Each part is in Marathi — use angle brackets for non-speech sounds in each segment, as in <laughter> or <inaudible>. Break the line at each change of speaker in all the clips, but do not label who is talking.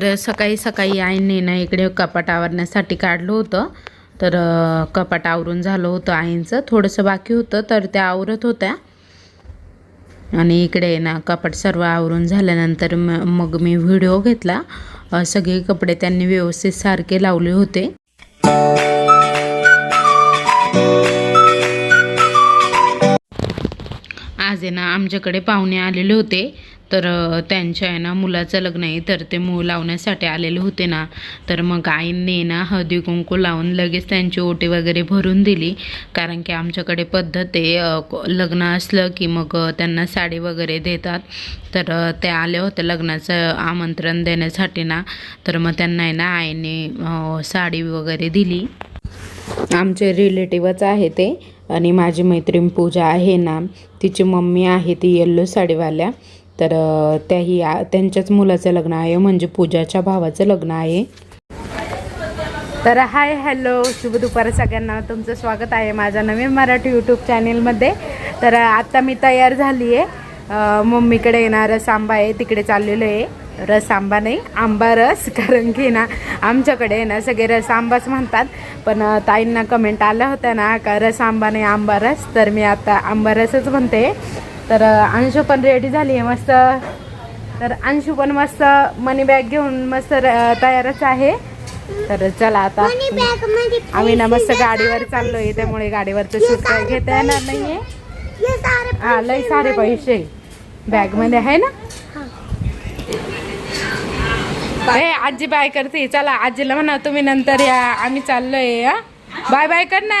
तर सकाळी सकाळी आईने ना इकडे कपाट आवरण्यासाठी काढलं होतं. तर कपाट आवरून झालं होतं आईंचं. थोडंसं बाकी होतं तर त्या आवरत होत्या. आणि इकडे ना कपाट सर्व आवरून झाल्यानंतर म मग मी व्हिडिओ घेतला. सगळे कपडे त्यांनी व्यवस्थित सारखे लावले होते. आज आहे ना आमच्याकडे पाहुणे आलेले होते. तर त्यांच्या आहे ना मुलाचं लग्न आहे तर ते मूळ लावण्यासाठी आलेले होते ना. तर मग आईंनी ना हळदी कुंकू लावून लगेच त्यांची ओटी वगैरे भरून दिली. कारण की आमच्याकडे पद्धत आहे लग्न असलं की मग त्यांना साडी वगैरे देतात. तर ते आले होते लग्नाचं आमंत्रण देण्यासाठी ना. तर मग त्यांना आहे ना आईने साडी वगैरे दिली. आमचे रिलेटिव्हच आहे ते आणि माझी मैत्रीण पूजा आहे ना तिची मम्मी आहे ती येल्लो साडीवाल्या. तर त्याही त्यांच्याच मुलाचं लग्न आहे म्हणजे पूजाच्या भावाचं लग्न आहे. तर हाय हॅलो शुभ दुपार सगळ्यांना. तुमचं स्वागत आहे माझ्या नवीन मराठी यूट्यूब चॅनेलमध्ये. तर आत्ता मी तयार झाली आहे मम्मीकडे येणार रस आंबा आहे तिकडे चाललेलो आहे. रस आंबा नाही आंबा रस कारण की ना आमच्याकडे ना सगळे रस आंबाच म्हणतात. पण ताईंना कमेंट आला होता ना का रस आंबा नाही आंबा रस. तर मी आता आंबा रसच म्हणते. तर अंशू पण रेडी झाली आहे मस्त. तर अंशू पण मस्त मनी बॅग घेऊन मस्त तयारच आहे. तर चला आता. आम्ही ना मस्त गाडीवर चाललोय त्यामुळे गाडीवरचं शूट काय घेता येणार नाहीये. हा लय सारे पैसे. बॅगमध्ये आहे ना? ए आजी बाय करते. चला आजीला म्हणा तुम्ही नंतर या. आम्ही चाललोय हा. बाय बाय कर ना.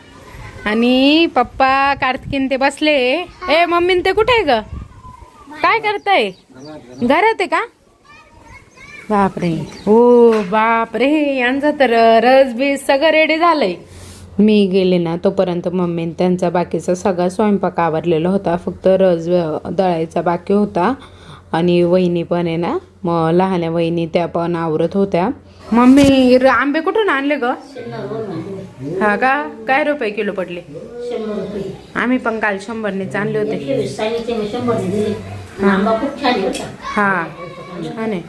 आणि पप्पा कार्तिकीन ते बसले. ए मम्मी ते कुठे आहे ग? काय करताय? घरात आहे का? बापरे. हो बापरे. यांचं तर रस बीस सगळं रेडी झालंय. मी गेले ना तोपर्यंत मम्मी त्यांचा बाकीचा सगळा स्वयंपाक आवरलेला होता. फक्त रस दळायचा बाकी होता. आणि वहिनी पण आहे ना मग लहान्या वहिनी त्या पण आवरत होत्या. मम्मी र- आंबे कुठून आणले ग? हा का? काय रुपये किलो पडले? आम्ही पण काल शंभरनेच आणले होते.
आंबा खूप छान आहे
हा. छान आहे.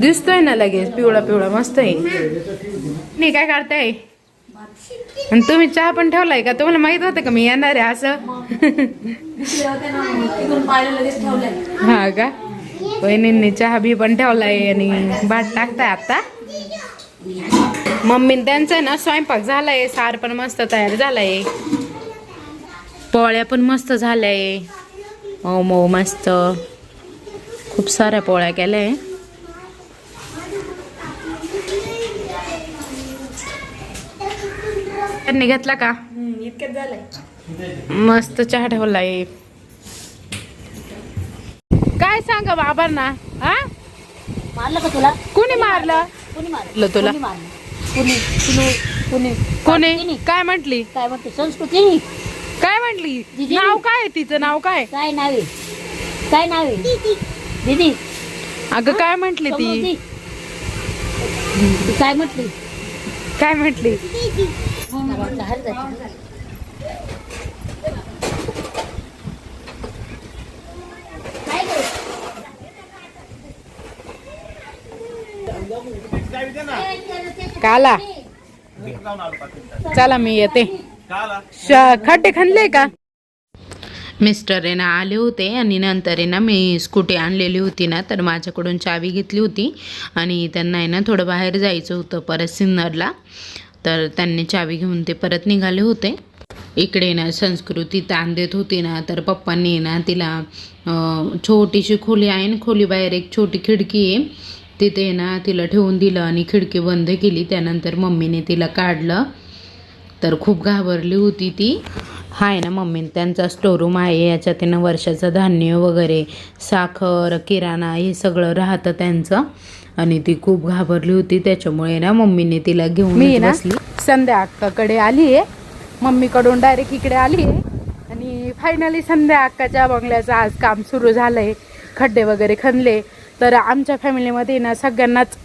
दिसतोय ना लगेच पिवळा पिवळा मस्त आहे. नाही काय करताय? आणि तुम्ही चहा पण ठेवलाय का? तुम्हाला माहीत होतं का मी येणार आहे असं?
तिकडून पाहिलं लगेच ठेवलंय
हा का? वहिनींनी चहा बी पण ठेवलाय आणि भात टाकताय आता. मम्मी त्यांचा ना स्वयंपाक झालाय सार पण मस्त तयार झालाय. पोळ्या पण मस्त झाल्याय. मऊ मऊ मस्त. खूप साऱ्या पोळ्या केल्याय. त्यांनी घेतला का? मस्त चहा ठेवलाय. काय सांगा बाबांना हा?
मारलं का तुला?
कोणी मारलं?
कोणी मारलं?
ल तुला.
कोणी मारलं? कुणी? कुणी? कुणी?
कोणी?
कोणी?
काय म्हंटली?
काय म्हणते संस्कृती?
काय म्हंटली?
दिदी.
नाव काय आहे तिचं? नाव काय?
काय नाव आहे? काय नाव आहे? दीदी.
अगं काय म्हंटली ती?
समृद्धी. ती काय म्हटली?
काय म्हंटली?
जायचं.
काला. चला मी येते. खड्डे खणले का? मिस्टर आहे ना आले होते आणि नंतर आहे ना मी स्कूटी आणलेली होती ना तर माझ्याकडून चावी घेतली होती. आणि त्यांना आहे ना थोडं बाहेर जायचं होतं परत सिन्नरला. तर त्यांनी चावी घेऊन ते परत निघाले होते. इकडे ना संस्कृती ताण देत होती ना तर पप्पांनी ना तिला छोटीशी खोली आहे ना खोलीबाहेर एक छोटी खिडकी आहे. तिथे ना तिला ठेवून दिलं आणि खिडकी बंद केली. त्यानंतर मम्मीने तिला काढलं. तर खूप घाबरली होती ती. हा आहे ना मम्मी त्यांचा स्टोरूम आहे याच्यात त्यानं वर्षाचं धान्य वगैरे साखर किराणा हे सगळं राहतं त्यांचं.
आणि ती खूप घाबरली होती. त्याच्यामुळे ना मम्मीने तिला घेऊन
मी ना संध्या अक्काकडे आली आहे. मम्मीकडून डायरेक्ट इकडे आली आहे. आणि फायनली संध्या अक्काच्या बंगल्याचं आज काम सुरू झालं आहे खड्डे वगैरे खणले. तर आमच्या फॅमिलीमध्ये ना सगळ्यांनाच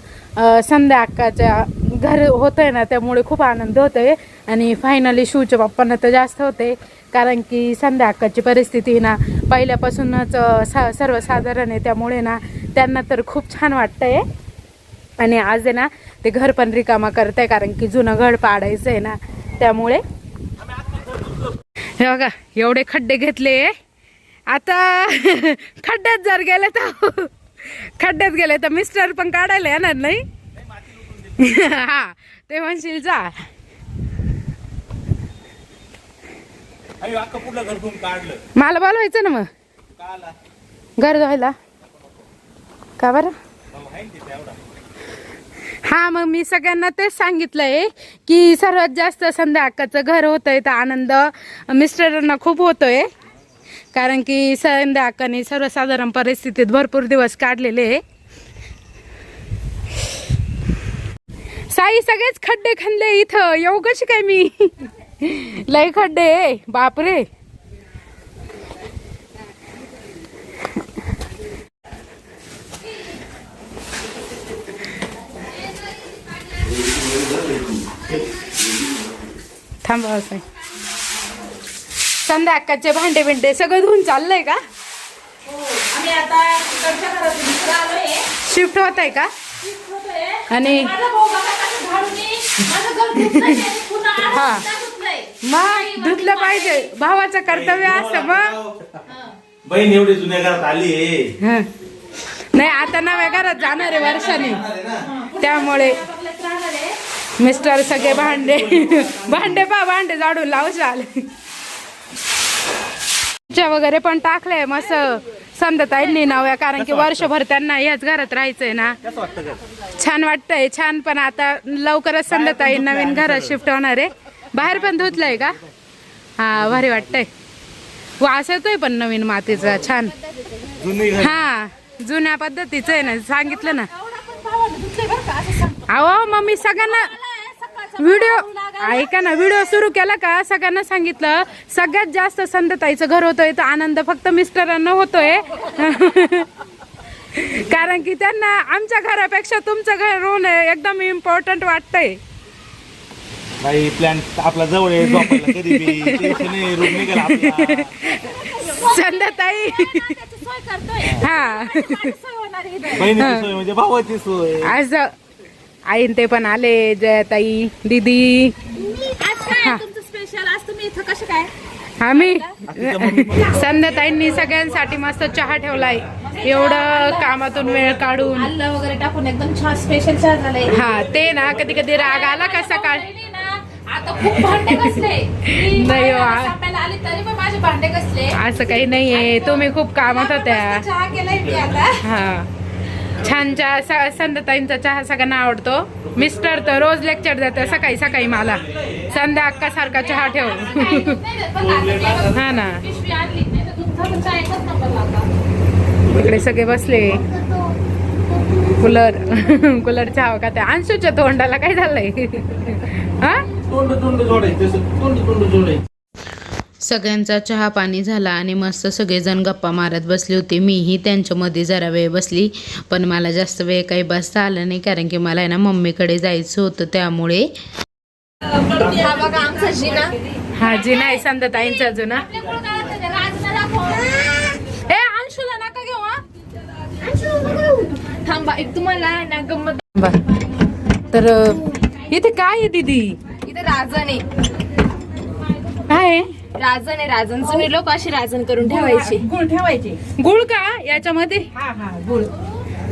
संध्या अक्काच्या घर होतं आहे ना त्यामुळे खूप आनंद होतो आहे आणि फायनली शिवच्या बाप्पांना तर जास्त होते कारण की संध्या अक्काची परिस्थिती ना पहिल्यापासूनच स सा सर्वसाधारण आहे. त्यामुळे ना त्यांना तर खूप छान वाटतं आहे आणि आज आहे ना ते घर पण रिकामा करत आहे कारण की जुनं घर पाडायचं आहे ना त्यामुळे. हे बघा एवढे खड्डे घेतले. आता <laughs> खड्ड्यात जर गेले तर खड्ड्यात गेले तर मिस्टर पण काढायला येणार नाही. हा ते म्हणशील जा. मला बोलवायचं ना मग? घर धुवायला? का बरं? हा मग मी सगळ्यांना तेच सांगितलंय की सर्वात जास्त संध्या अक्काचं घर होतंय तर आनंद मिस्टरांना खूप होतोय. कारण की संध्या अक्काने सर्वसाधारण परिस्थितीत भरपूर दिवस काढलेले साई सगळेच खड्डे खणले इथं. येऊ कशी काय मी. लय खड्डे आहे. बापरे. थांबा साई. संध्या अक्काचे भांडे बिंडे सगळं धुवून चाललंय का?
आम्ही आता तिकडच्या घरातून इकडं आलोय.
शिफ्ट होत आहे का
होतोय.
आणि <laughs> हा. मग धुतलं पाहिजे. भावाचं कर्तव्य असतं मग.
बहीण एवढी जुन्या घरात आली आहे.
हं. नाही आता नव्या घरात जाणार आहे वर्षाने. त्यामुळे
बघल्यात राहणार आहे.
मिस्टर सगळे भांडे भांडे पा भांडे झाडून लावशाल च्या वगैरे पण टाकलंय मस्त. संदताईंनी नव्या कारण की वर्षभर त्यांना याच घरात राहायचंय ना.
कसं वाटतं घर
छान वाटतंय छान. पण आता लवकरच संध्याताई नवीन घरात शिफ्ट होणार आहे. बाहेर पण धुतलंय का? हा भारी वाटतंय. वास येतोय पण नवीन मातीचा छान.
जुनी घर.
हा जुन्या पद्धतीचं आहे ना सांगितलं ना. अहो मग मी सगळ्यांना व्हिडिओ ऐका ना व्हिडिओ सुरू केला का? सगळ्यांना सांगितलं सगळ्यात जास्त संदताईचं घर होतोय तर आनंद फक्त मिस्टरांना होतोय. <laughs> कारण की त्यांना आमच्या घरापेक्षा तुमचं घर होणं एकदम इम्पॉर्टंट वाटतंय.
बाई प्लॅन आपला जवळ आहे झोपायला कधी बी. <laughs> टेन्शन नाही रूम निघाला आपला.
संध्याताई
त्याची सोय करतोय.
हा.
माझी सोय होणार आहे इथं.
बहिणीची सोय म्हणजे भावाची सोय.
आज आईन ते पण आले जयताई दीदी.
स्पेशल आज तुम्ही इथं कसे काय?
आम्ही संध्याताईंनी सगळ्यांसाठी मस्त चहा ठेवलाय. एवढं कामातून वेळ काढून.
वगैरे टाकून एकदम छान स्पेशल चहा झालंय.
हा ते ना कधी कधी राग आला का सकाळ?
नाही ना, आता खूप भांडे कसले मी <laughs>
नाही हो,
बाहेर
आ-
सापायला आली तरी पण माझे भांडे कसले
असं काही नाहीये. तुम्ही खूप कामात होत्या.
चहा केलाय मी आता.
हा. छान चहा संध्याताईंचा चहा सगळ्यांना आवडतो. मिस्टर तर रोज लेक्चर देतं सकाळी सकाळी मला. संध्या अक्का सारखा चहा ठेव. <laughs> हा ना. इकडे सगळे बसले. कुलर <laughs> कुलर चहा का त्या अंशूच्या तोंडाला काय झालंय? <laughs> हा?
तोंड तोंड जोडायचं तोंड तोंड जोडायचं.
सगळ्यांचा चहा पाणी झाला आणि मस्त सगळेजण गप्पा मारत बसले होते. मीही त्यांच्यामध्ये जरा वेळ बसली पण मला जास्त वेळ काही बसता आलं नाही कारण की मला आहे ना मम्मीकडे जायचं होतं त्यामुळे
हा बघा आमचा जिना.
हा जी नाही जुना. नका घेऊ हा.
थांबा एक तुम्हाला ना गंमत
तर इथे काय आहे दीदी?
इथे राजन आहे.
काय आहे?
राजन आहे राजन जुने लोक अशी राजन करून ठेवायचे.
गुळ ठेवायचे. गुळ का? याच्यामध्ये?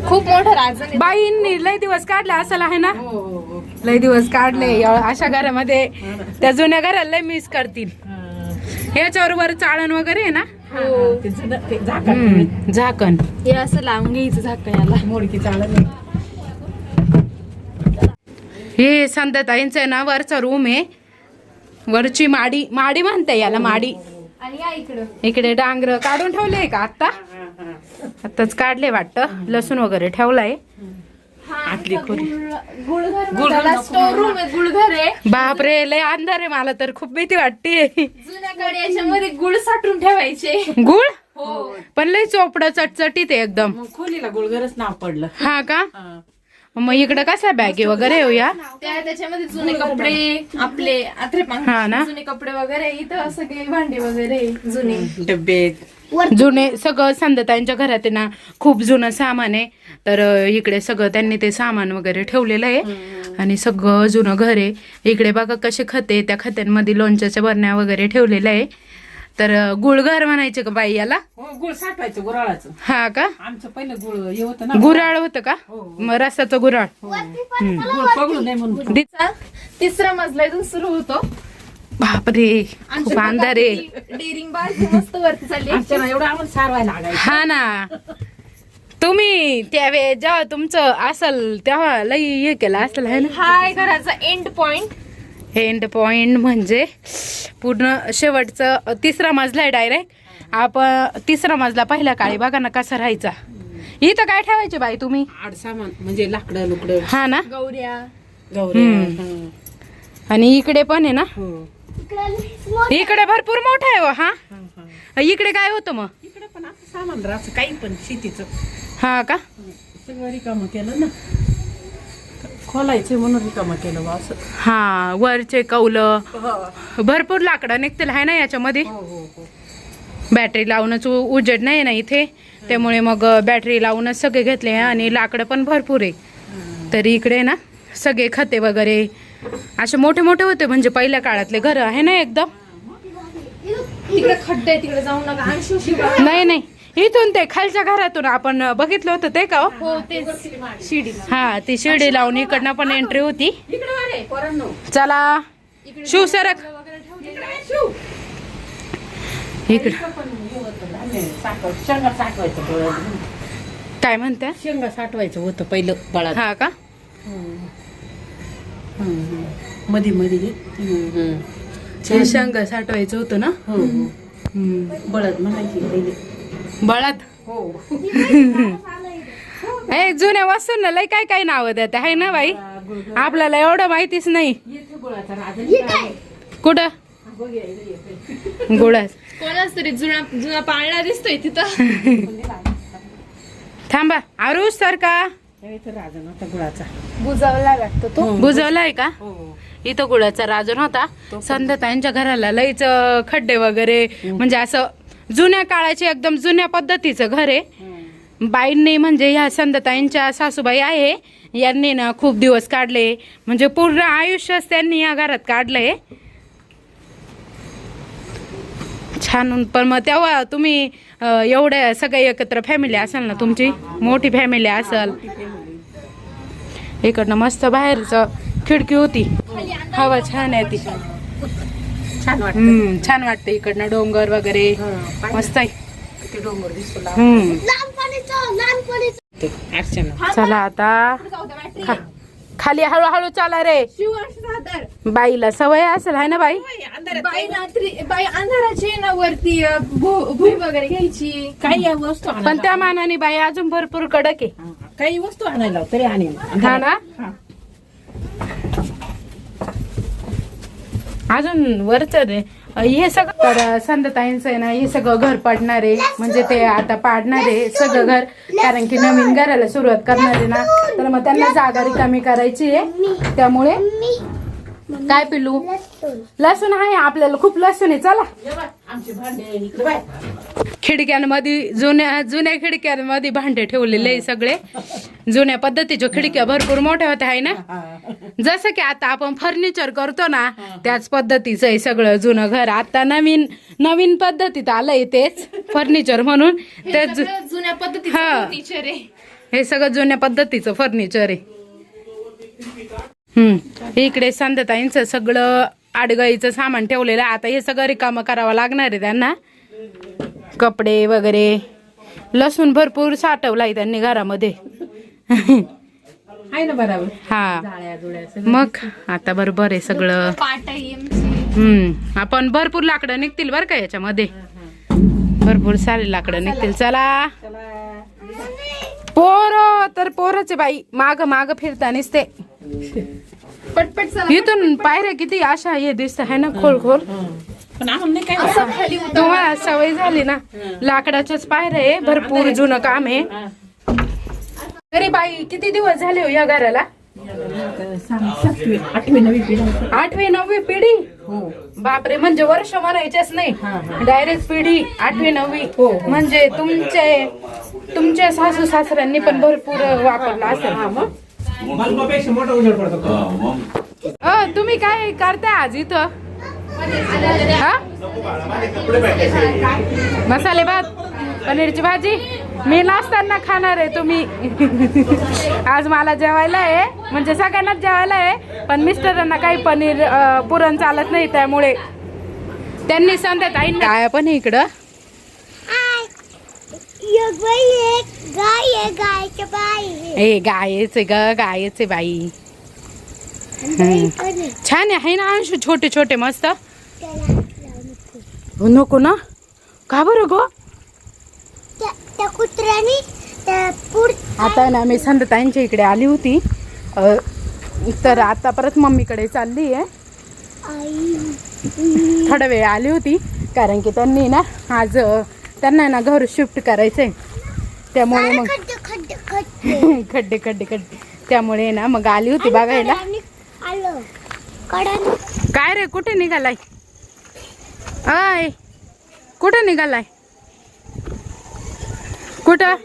खूप मोठं राजन आहे.
बाईंनी लय दिवस काढले असं आहे ना? लय दिवस काढले या- अशा घरामध्ये. त्या जुन्या घराला लय मिस करतील. याच्यावर वर चाळण वगैरे आहे ना? हम्म, झाकण.
हे असं लावून घ्यायचं झाकण याला.
हे संध्याताईंचं आहे ना वरचा रूम आहे. वरची माडी माडी म्हणते याला माडी.
आणि या इकडं.
इकडे डांगर काढून ठेवले का आता आताच काढले वाटतं. लसूण वगैरे ठेवलाय.
हा आतली गुळघर स्टोर रूम आहे गुळघर आहे
बापरे लय अंधार आहे मला तर. खूप भीती वाटते.
जुन्याकडे याच्यामध्ये गुळ साठवून ठेवायचे.
गुळ?
हो.
पण लय चोपडा चटचटीत आहे एकदम.
खोलीला गुळगरच नाव पडलं.
हा का? मग इकडे कसा बॅगे वगैरे येऊया?
त्या त्याच्यामध्ये जुने कपडे आपले आत्रे
हा ना?
जुने कपडे वगैरे इथं सगळे भांडे वगैरे जुने.
डबे
जुने सगळं संदतांच्या घरात आहे ना खूप जुनं सामान आहे. तर अं, इकडे सगळं त्यांनी ते सामान वगैरे ठेवलेलं आहे. आणि सगळं जुनं घर आहे. इकडे बघा कसे खते त्या खत्यांमध्ये लोणच्याच्या बरण्या वगैरे ठेवलेल्या आहे. तर गुळघर म्हणायचे का बाई याला?
हो गुळ साठवायचं गुराळाचं.
हा का?
आमचं पहिलं गुळ हे होतं ना.
गुराळ होतं का? मग रसाचं गुराळ.
गुळ पगळू नये म्हणून.
दि-
तिसरा मजला इथून सुरू होतो.
बापरे खूप अंधार आहे.
डेअरिंग बाज मस्त वरती चालली
आमच्या ना एवढं आम्हाला सारवायला लागायचं.
हा ना. तुम्ही त्यावेळेस जेव्हा तुमचं असल तेव्हा लई हे केलं असेल है ना?
हा आहे घराचा एंड पॉइंट
एंड पॉइंट म्हणजे पूर्ण शेवटचं तिसरा मजला आहे डायरेक्ट आपण तिसरा मजला पहिल्या काळी बघा ना कसा राहायचा. इथं काय ठेवायचे बाई तुम्ही?
म्हणजे लाकडं लुकडं.
हा ना?
गौऱ्या.
हं.
आणि इकडे पण आहे ना?
हो.
इकडे भरपूर मोठा आहे हो, हा. इकडे काय होतं मग?
इकडे पण असं सामान राहायचं काही पण शेतीचं.
हा का?
सगळं रिकामं केलं ना. खोलायचं म्हणून रिकामं केलं बा असं.
हा वरचे कौलं. भरपूर लाकडं निघतील आहे ना याच्यामध्ये?
हो हो हो.
बॅटरी लावूनच उ- उजेड नाही ना इथे. त्यामुळे मग बॅटरी लावूनच सगळे घेतले आणि लाकडं पण भरपूर आहे. तर इकडे ना सगळे खते वगैरे. असे मोठे मोठे होते म्हणजे पहिल्या काळातले घर आहे ना एकदम?
तिकडे खड्डे तिकडे जाऊ नका. शिवा
नाही नाही. इथून ते खालच्या घरातून आपण बघितलं होतं ते का हो?
हो ते शिडी
हा ती शिडी लावून इकडनं पण एंट्री होती.
इकडे
चला. इकडं
शेंगा साठवायचं डोळ्यात.
काय म्हणत्या
शेंगा साठवायचं होतं पहिलं बळात
हा का?
मध्ये मध्ये
हे शेंग साठवायचं होतं ना?
हो हो. बळद म्हणायची पहिले.
बळद
हो. <laughs>
ए जुन्या वस्तूंना लय काय काय नाव देत आहे ना बाई? आपल्याला एवढं माहितीच नाही.
येथे गुळाचा राजा.
कुठं? गुळाच
कोणाच तरी जुना जुना पाळणा दिसतोय तिथं.
थांबा आरुष सर का?
बुजावला लागतो तो.
बुजवलाय का?
हो.
इथं गुळाचा राजन होता संध्याताईंच्या घराला लईच खड्डे वगैरे म्हणजे असं जुन्या काळाचे एकदम जुन्या पद्धतीचं घर आहे. बाईंनी म्हणजे ह्या संदताईंच्या सासूबाई आहे. यांनी ना खूप दिवस काढले. म्हणजे पूर्ण आयुष्यच त्यांनी या घरात काढलंय. छान पण मग तेव्हा तुम्ही एवढ्या सगळे एकत्र फॅमिली असाल ना तुमची? मोठी फॅमिली असेल. इकडनं मस्त बाहेरचं खिडकी होती. हवा छान आहे ती.
छान वाटत.
हम्म छान वाटतं इकडनं डोंगर वगैरे. मस्त आहे.
डोंगर दिसतो
हम्म.
अर्चना.
चला आता. खा- खाली हळूहळू चाला रे.
शिव सादर.
बाईला सवय असेल आहे ना बाई?
बाई रात्री बाई अंधाराची आहे ना वरती अ, भु- भुई वगैरे घ्यायची.
काही या वस्तू
पण त्या मानाने बाई अजून भरपूर कडक आहे.
काही वस्तू आणायला तरी आणेल
हा ना? अजून वरच रे. हे सगळं तर संदताईंचं आहे ना हे सगळं घर पाडणार आहे. म्हणजे ते आता पाडणार आहे सगळं घर. कारण की नवीन घराला सुरुवात करणार आहे ना. तर मग त्यांना जागा रिकामी करायची आहे. त्यामुळे काय पिलू लसूण आहे आपल्याला. खूप लसूण आहे. चला. खिडक्यांमध्ये जुन्या जुन्या खिडक्यांमध्ये भांडे ठेवलेले आहे सगळे. जुन्या पद्धतीच्या खिडक्या भरपूर मोठ्या होत्या आहे ना? जसं की आता आपण फर्निचर करतो ना त्याच पद्धतीचं आहे सगळं जुनं घर. आता नवीन नवीन पद्धतीत आलंय तेच फर्निचर म्हणून. ते
जुन्या पद्धतीचं. फर्निचर आहे.
हे सगळं जुन्या पद्धतीचं फर्निचर आहे. हम्म. इकडे संध्याताईंचं सगळं आडगाईचं सामान ठेवलेलं आता हे सगळं रिकामं करावं लागणार आहे त्यांना. कपडे वगैरे. लसूण भरपूर त्यांनी घरामध्ये.
आहे ना बरोबर?
हा. मग आता बरोबर आहे सगळं. हम्म. आपण भरपूर लाकडं निघतील बरं का याच्यामध्ये. भरपूर सारे लाकडं निघतील. चला. पोर तर पोरच आहे बाई. माग माग फिरतानीच ते
पटपट
इथून पायऱ्या किती अशा हे दिसत आहे ना खोल खोल.
पण आम्हाला नाही काय
तुम्हाला सवय झाली ना? लाकडाच्याच पायऱ्या आहे भरपूर जुनं काम आहे. अरे बाई किती दिवस झाले हो या घराला?
सातवी आठवी नवी पिढी?
आठवी नववी पिढी बापरे म्हणजे वर्ष म्हणायचेच नाही. डायरेक्ट पिढी आठवी नववी. म्हणजे तुमचे तुमच्या सासू सासऱ्यांनी पण भरपूर वापरला असेल. अ, तुम्ही काय करताय आज इथं? हा? मसाले भात पनीरची भाजी? मी नसताना खाणार आहे तुम्ही. <laughs> आज मला जेवायला आहे. म्हणजे सगळ्यांनाच जेवायला आहे. पण मिस्टरांना काही पनीर पुरण चालत नाही त्यामुळे. त्यांनी संध्यात आई काय पण इकडं?
गाय आहे गायच्या बाई
ए गायच आहे ग गायच आहे बाई. छान आहे ना अंशू? छोटे छोटे मस्त. नको ना. का बरं गो?
त्या कुत्र्याने
आता ना मी संतताईंच्या इकडे आली होती. अ, तर आता परत मम्मीकडे चालली आहे. थोडा वेळ आली होती कारण की त्यांनी ना आज अ, त्यांना ना घर शिफ्ट करायचंय. त्यामुळे मग
खड्डे खड्डे खड्डे <laughs>
खड्डे खड्डे. खड्डे त्यामुळे ना मग आली होती बघायला.
आलं
काय रे कुठे निघालाय? आय कुठं निघालाय? कुठं?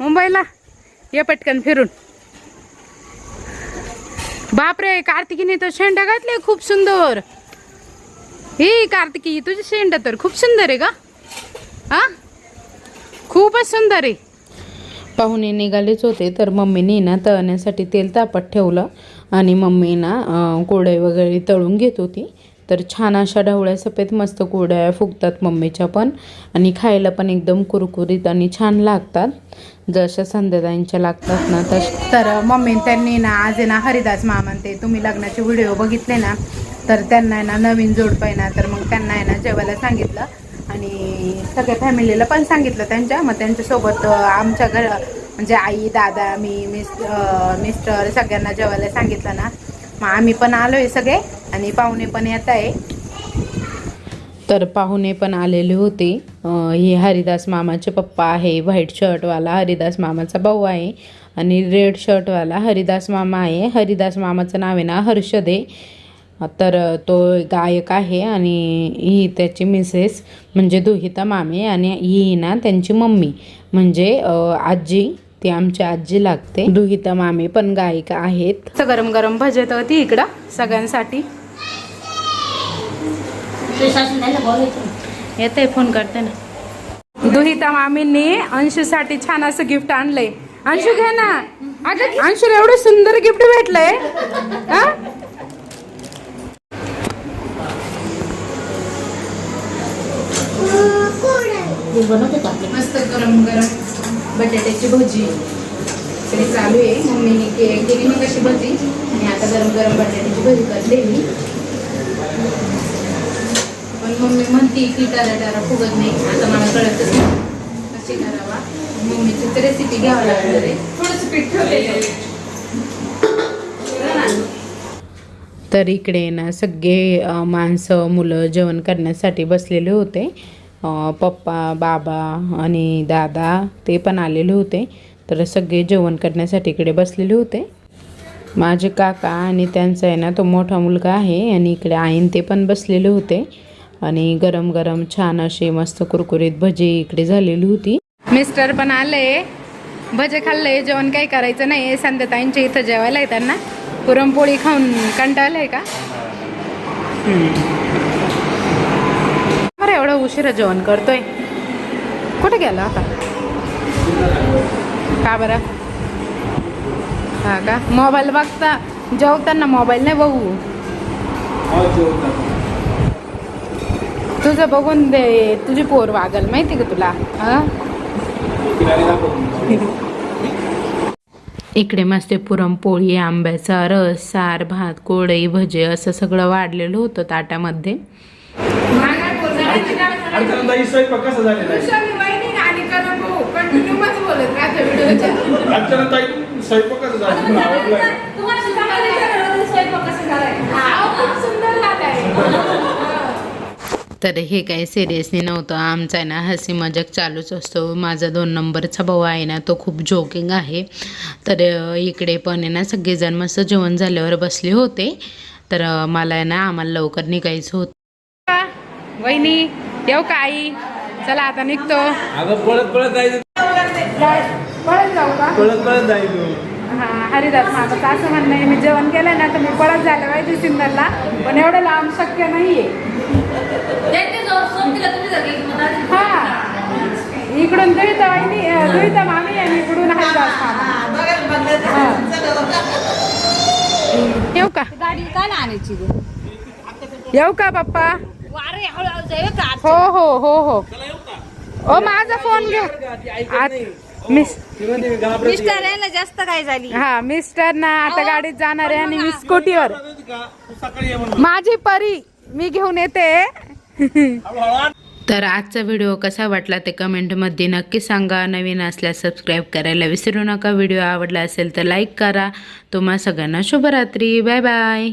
मुंबईला? ये पटकन फिरून. बापरे कार्तिकीने तर शेंडा घातले खूप सुंदर. ही कार्तिकी तुझी शेंडा तर खूप सुंदर आहे का हा? खूपच सुंदर आहे.
पाहुणे निघालेच होते तर मम्मीने ना तळण्यासाठी तेल तापत ठेवलं आणि मम्मी ना कोडे वगैरे तळून घेत होती. तर छान अशा ढवळ्या सफेद मस्त कुरड्या फुगतात मम्मीच्या पण. आणि खायला पण एकदम कुरकुरीत आणि छान लागतात. जशा संध्याताईंच्या लागतात ना तश.
तर मम्मी त्यांनी ना आज आहे ना हरिदास मामन ते तुम्ही लग्नाचे व्हिडिओ बघितले ना तर त्यांना आहे ना नवीन जोडपं आहे ना तर मग त्यांना आहे ना जेवायला सांगितलं. आणि सगळ्या फॅमिलीला पण सांगितलं त्यांच्या मग त्यांच्यासोबत आमच्या घर म्हणजे आई दादा मी मिस मिस्टर सगळ्यांना जेवायला सांगितलं ना. मग आम्ही पण आलोय सगळे. आणि पाहुणे पण येत आहे.
तर पाहुणे पण आलेले होते. हे हरिदास मामाचे पप्पा आहे. व्हाईट शर्टवाला हरिदास मामाचा भाऊ आहे आणि रेड शर्टवाला हरिदास मामा आहे. हरिदास मामाचं नाव आहे ना हर्षद. तर तो गायक आहे आणि ही त्याची मिसेस म्हणजे दुहिता मामे आणि ही ना त्यांची मम्मी. म्हणजे आजी ती आमची आजी लागते. दुहिता मामे पण गायिका आहेत.
गरम गरम भजत होती इकडं सगळ्यांसाठी.
येते फोन करते ना.
दुहिता मामींनी अंशूसाठी छान असं गिफ्ट आणलंय. अंशू घे ना. अगं अंशूला एवढं सुंदर गिफ्ट भेटलंय. हा? मस्त गरम गरम बटाट्याची भजी. तरी चालू आहे. मम्मीने के केली मग कशी भजी. आणि आता गरम गरम बटाट्याची भजी करते मी. पण मम्मी म्हणते की टारा डारा फुगत नाही. आता मला कळतच नाही. कशी करावा? मम्मीची तर रेसिपी घ्यावं लागणार आहे. थोडंसं पीठ ठेवलेलं
तर इकडे ना सगळे माणसं मुलं जेवण करण्यासाठी बसलेले होते. पप्पा बाबा आणि दादा ते पण आलेले होते. तर सगळे जेवण करण्यासाठी इकडे बसलेले होते. माझे काका आणि त्यांचा आहे ना तो मोठा मुलगा आहे आणि इकडे आईन ते पण बसलेले होते. आणि गरम गरम छान अशी मस्त कुरकुरीत भजी इकडे झालेली होती.
मिस्टर पण आले. भजे खाल्ले. जेवण काही करायचं नाही संध्याताईंच्या इथं जेवायला आहे त्यांना. पुरणपोळी खाऊन कंटाळलंय का? बरं एवढं उशिरा जेवण करतोय. कुठे गेला आता? का बरं? हा का? मोबाईल बघता जेवताना मोबाईल नाही बघू? तुझं बघून दे तुझी पोर वागल माहिती का तुला?
इकडे मस्त पुरणपोळी आंब्याचा रस सार भात कोळई भजे असं सगळं वाढलेलं होतं ताटामध्ये
स्वयंपाक कसा झालेला आहे
कंटिन्यू बोलत राहते व्हिडिओ
अर्चना ताई स्वयंपाकच झाली आवडलाय
खूप सुंदर झालाय
तर हे काही सिरियसली नव्हतं. आमचा आहे ना हसी मजाक चालूच असतो. माझा दोन नंबरचा भाऊ आहे ना तो खूप जोकिंग आहे. तर इकडे पण आहे ना सगळेजण मस्त जेवण झाल्यावर बसले होते. तर मला आहे ना आम्हाला लवकर निघायचं होतं.
वहिनी येऊ का आई? चला आता निघतो.
अगं पळत पळत जायचं.
पळत जाऊ का?
पळत पळत जायचं.
हा हरिदास मामाचं असं म्हणणं आहे मी जेवण केलं ना तर मी पळत झालं पाहिजे सिन्नरला. पण एवढं लांब शक्य नाहीये. हा. इकडून दुईता वहिनी अं, दुईता मामी आणि इकडून हरिदास हा. येऊ का?
गाडी काय आणायची?
येऊ का पप्पा? हो हो हो हो. ओ माझा फोन घेऊ आत- मिस
मिस्टर यायला जास्त काय झाली?
हा मिस्टर ना आता गाडीत जाणार आहे आणि मी स्कूटीवर माझी परी मी घेऊन येते.
तर आजचा व्हिडिओ कसा वाटला ते कमेंटमध्ये नक्की सांगा. नवीन असल्यास सबस्क्राईब करायला विसरू नका. व्हिडिओ आवडला असेल तर लाईक करा. तुम्हा सगळ्यांना शुभरात्री. Bye bye